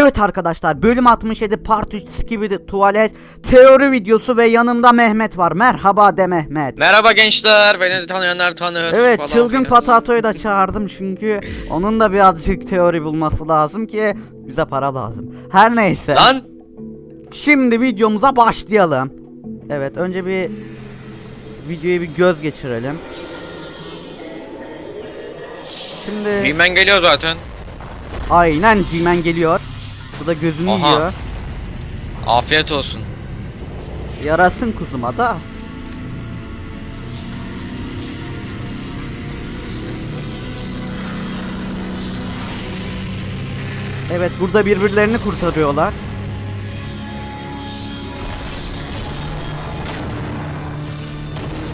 Evet arkadaşlar bölüm 67 part 3 gibi tuvalet teori videosu ve yanımda Mehmet var. Merhaba de Mehmet. Merhaba gençler, beni tanıyanlar tanır. Evet falan çılgın filan. patatoyu da çağırdım çünkü onun da birazcık teori bulması lazım ki bize para lazım. Her neyse. Lan! Şimdi videomuza başlayalım. Evet önce bir videoya bir göz geçirelim. Şimdi Bilmen geliyor zaten. aynen G-Man geliyor. Bu da gözünü Aha. yiyor. Afiyet olsun. Yarasın kuzuma da. Evet burada birbirlerini kurtarıyorlar.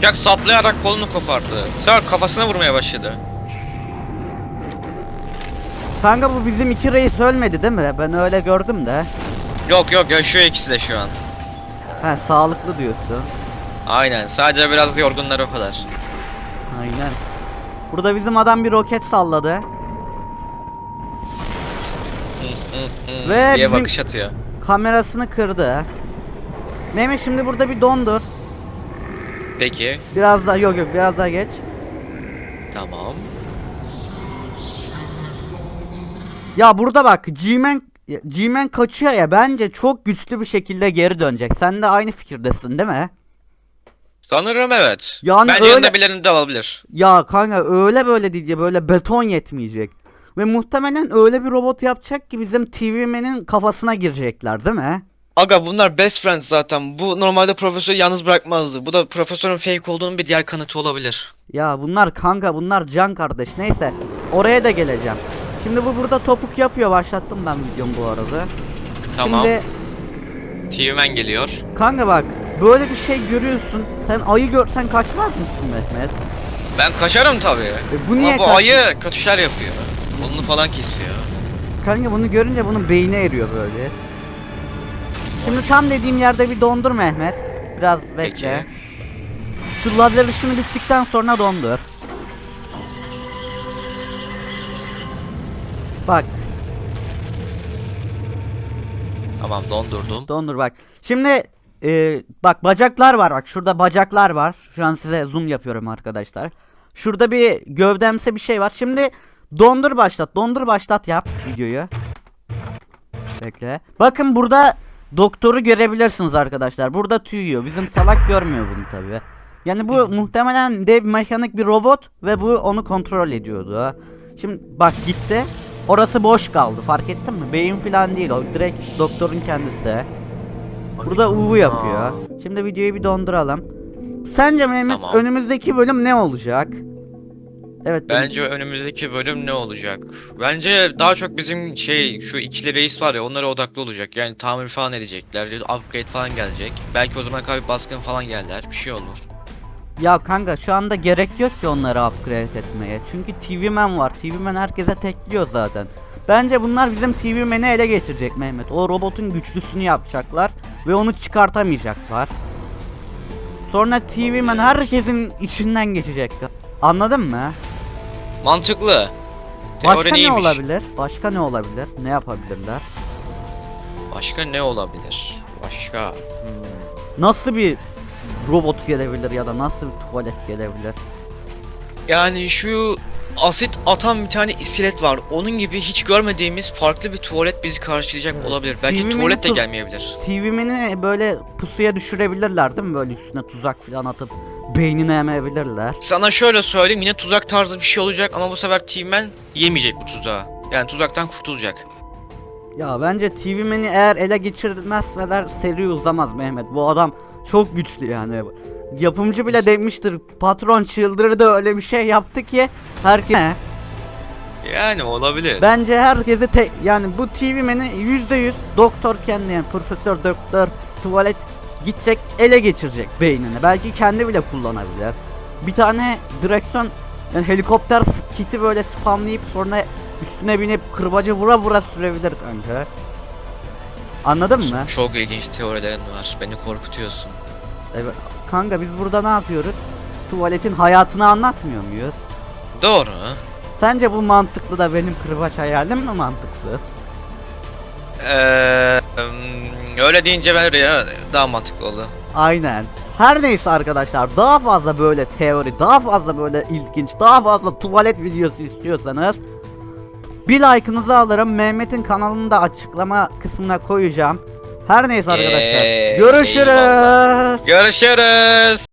Jack saplayarak kolunu kopardı. Bu sefer kafasına vurmaya başladı. Kanka bu bizim iki reis ölmedi değil mi? Ben öyle gördüm de. Yok yok yaşıyor ikisi de şu an. Ha sağlıklı diyorsun. Aynen sadece biraz yorgunlar o kadar. Aynen. Burada bizim adam bir roket salladı. Ve diye bizim- bakış atıyor. Kamerasını kırdı. Mehmet şimdi burada bir dondur. Peki. Biraz daha yok yok biraz daha geç. Tamam. Ya burada bak G-Man G-Man kaçıyor ya bence çok güçlü bir şekilde geri dönecek. Sen de aynı fikirdesin değil mi? Sanırım evet. Yani Bence öyle- yanında de alabilir. Ya kanka öyle böyle değil ya böyle beton yetmeyecek. Ve muhtemelen öyle bir robot yapacak ki bizim TV Man'in kafasına girecekler değil mi? Aga bunlar best friends zaten. Bu normalde profesörü yalnız bırakmazdı. Bu da profesörün fake olduğunun bir diğer kanıtı olabilir. Ya bunlar kanka bunlar can kardeş. Neyse oraya da geleceğim. Şimdi bu burada topuk yapıyor. Başlattım ben videomu bu arada. Tamam. Şimdi TV-Man geliyor. kanka bak böyle bir şey görüyorsun. Sen ayı görsen kaçmaz mısın Mehmet? Ben kaçarım tabii. E bu niye Ama bu kaç- ayı kötü şeyler yapıyor. Kolunu falan kesiyor. Kanka bunu görünce bunun beyni eriyor böyle. Şimdi tam dediğim yerde bir dondur Mehmet. Biraz bekle. Peki. Şu lazer ışını bittikten sonra dondur. Bak Tamam dondurdum. dondur bak. Şimdi e, bak bacaklar var bak şurada bacaklar var. Şu an size zoom yapıyorum arkadaşlar. Şurada bir gövdemsi bir şey var. Şimdi dondur başlat. Dondur başlat yap videoyu. Bekle. Bakın burada doktoru görebilirsiniz arkadaşlar. Burada tüyüyor. Bizim salak görmüyor bunu tabi. Yani bu muhtemelen dev mekanik bir robot ve bu onu kontrol ediyordu. Şimdi bak gitti. Orası boş kaldı. Fark ettin mi? Beyin falan değil o. Direkt doktorun kendisi. Burada UV yapıyor. Şimdi videoyu bir donduralım. Sence Mehmet Tamam. önümüzdeki bölüm ne olacak? Evet. benim- Bence önümüzdeki bölüm ne olacak? Bence daha çok bizim şey şu ikili reis var ya onlara odaklı olacak. Yani tamir falan edecekler. Upgrade falan gelecek. Belki o zaman bir baskın falan gelirler. Bir şey olur. Ya kanka şu anda gerek yok ki onları upgrade etmeye. Çünkü TV Man var. TV Man herkese tekliyor zaten. Bence bunlar bizim TV Man'i ele geçirecek Mehmet. O robotun güçlüsünü yapacaklar ve onu çıkartamayacaklar. Sonra TV Man herkesin içinden geçecek. Anladın mı? Mantıklı. Teori Başka ne neymiş? olabilir? Başka ne olabilir? Ne yapabilirler? Başka ne olabilir? Başka. Hmm. Nasıl bir robot gelebilir ya da nasıl bir tuvalet gelebilir? Yani şu asit atan bir tane iskelet var. Onun gibi hiç görmediğimiz farklı bir tuvalet bizi karşılayacak Evet. olabilir. Belki TV tuvalet de tu- gelmeyebilir. TV Man'i böyle pusuya düşürebilirler değil mi? Böyle üstüne tuzak falan atıp beynini emebilirler. Sana şöyle söyleyeyim yine tuzak tarzı bir şey olacak ama bu sefer Teamman yemeyecek bu tuzağı. Yani tuzaktan kurtulacak. Ya bence TV Man'i eğer ele geçirmezseler seri uzamaz Mehmet. Bu adam çok güçlü yani. Yapımcı bile demiştir patron çıldırdı öyle bir şey yaptı ki herkes Yani olabilir. Bence herkesi te yani bu TV Man'i %100 doktor kendi yani profesör doktor tuvalet gidecek ele geçirecek beynini. Belki kendi bile kullanabilir. Bir tane direksiyon yani helikopter kiti böyle spamlayıp sonra üstüne binip kırbacı vura vura sürebilir kanka. Anladın mı? Çok ilginç teorilerin var. Beni korkutuyorsun. Evet. Kanka biz burada ne yapıyoruz? Tuvaletin hayatını anlatmıyor muyuz? Doğru. Sence bu mantıklı da benim kırbaç hayalim mi mantıksız? Eee, öyle deyince ben daha mantıklı oldu. Aynen. Her neyse arkadaşlar daha fazla böyle teori, daha fazla böyle ilginç, daha fazla tuvalet videosu istiyorsanız bir like'ınızı alırım. Mehmet'in kanalını da açıklama kısmına koyacağım. Her neyse arkadaşlar. Eee, Görüşürüz. eyvallah. Görüşürüz.